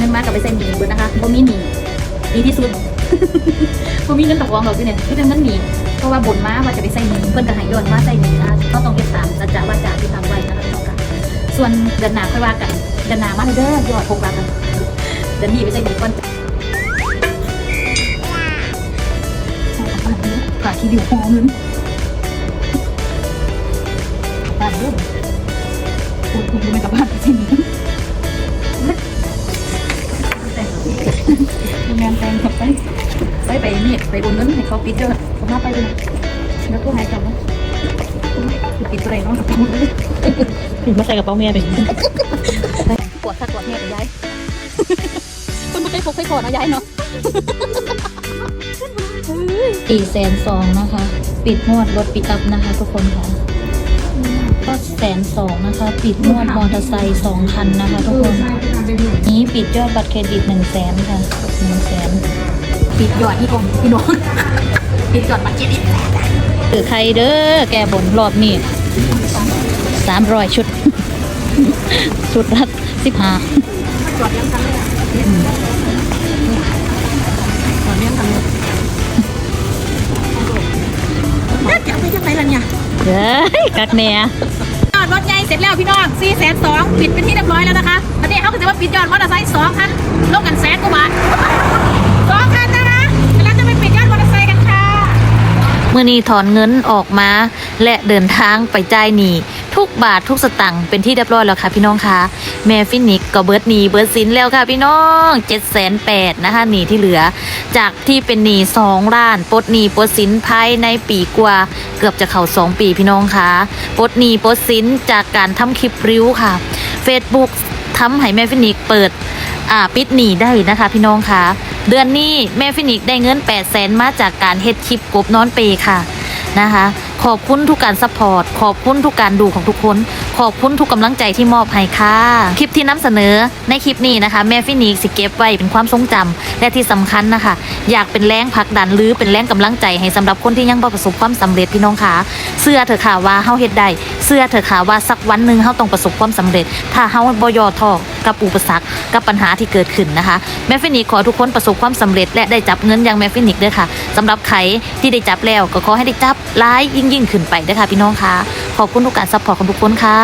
งินมากับไปใส่หนีเบิดนะคะบ่มีหนีดีที่สุดบ่มีเงินตะกองหรอกพี่เนี่ยที่เป็นเงินหนีเพราะว่าบ่นมาว่าจะไปใส่หนีเพิ่นก็ให้ย้อนมาใส่หนีนะก็ต้องเก็บตามสัจจะวาจาที่ทำไว้นะคะพี่น้องค่ะส่วนเดือนหน้าค่อยว่ากันเดือนหน้ามาเด้อยอดหกล้านเดือนนี้ไปใส่หนีก่อนฝากที่ดิวพอเงินตามเด้อคุณคุณไม่กลับบ้านไปใส่หนี ไปไปนี่ไปโอนเงินให้เขาปิดเด้อเขามาไปเลยแล้วก็หายกลับมาปิดอะไรเนาะกับมือเลยถึงมาใส่กระเป๋าแม่ไปปวดข้าปวดแม่ไปย้ายคนไม่เคยพกเคยพอเนาะย้ายเนาะสี่แสนสองนะคะ ปิดงวดรถปิกอัพนะคะ ทุกคนค่ะก็แสนสองนะคะ ปิดงวดมอเตอร์ไซค์สองคันนะคะ ทุกคน นี้ปิดยอดบัตรเครดิตหนึ่งแสนค่ะหนึ่งแสน ปิดยอดที่กองพี่น้อง ปิดยอดบัตรเครดิตหรือใครเด้อแกบนรอบนี้สามร้อยชุด ชุดละสิบห้าจอดเลี้ยงกันเลยจอดเลี้ยงกันเลยจะไปจะไปละเนี่ยเด้อกักแหน่ยอดรถใหญ่เสร็จแล้วพี่น้อง4แสนสองปิดเป็นที่เรียบร้อยแล้วนะคะตอนนี้เขาก็จะมาปิดยอดมอเตอร์ไซค์สองคันลงกันแสนกว่าบาท มื่อนี้ถอนเงินออกมา และเดินทางไปจ่ายหนี้ทุกบาททุกสตังค์เป็นที่เรียบร้อยแล้วค่ะพี่น้องคะแม่ฟินิกก็เบิร์ดหนีเบิร์ดสินแล้วค่ะพี่น้องเจ็ดแสนแปดนะคะหนีที่เหลือ จากที่เป็นหนีสองล้านปลดหนีปลดสินภายในปีกว่า เกือบจะเข้าสองปีพี่น้องคะปลดหนีปลดสินจากการทำคลิปริ้วค่ะ Facebook ทำให้แม่ฟินิกเปิด อ่าปิดหนีได้นะคะพี่น้องคะเดือนนี้แม่ฟินิกได้เงิน8 0 0แสนมาจากการเฮ็ดคลิปกบนอนเปค่ะนะคะ ขอบคุณทุกการซัพพอร์ตขอบคุณทุกการดูของทุกคน ขอบคุณทุกกำลังใจที่มอบให้ค่ะ คลิปที่นำเสนอในคลิปนี้นะคะ แม่ฟินิกสิเก็บไว้เป็นความทรงจำและที่สำคัญนะคะ อยากเป็นแรงผลักดันหรือเป็นแรงกำลังใจให้สำหรับคนที่ยังประสบความสำเร็จพี่น้องค่ะเสื้อเถอะค่ะว่าเฮาเฮ็ดได้เสื้อเถอะค่ะว่าสักวันหนึ่งเฮาต้องประสบความสำเร็จ ถ้าเฮาบ่ย่อท้อกับอุปสรรคกับปัญหาที่เกิดขึ้นนะคะ แม่ฟินิกขอทุกคนประสบความสำเร็จ และได้จับเงินอย่างแม่ฟินิกด้วยค่ะสำหรับใครที่ได้จับแล้วก็ขอให้ได้จับร้ายยิ่งยิ่งขึ้นไปด้วยค่ะพี่น้องค่ะ ขอบคุณทุกการซัพพอร์ตของทุกคนค่ะ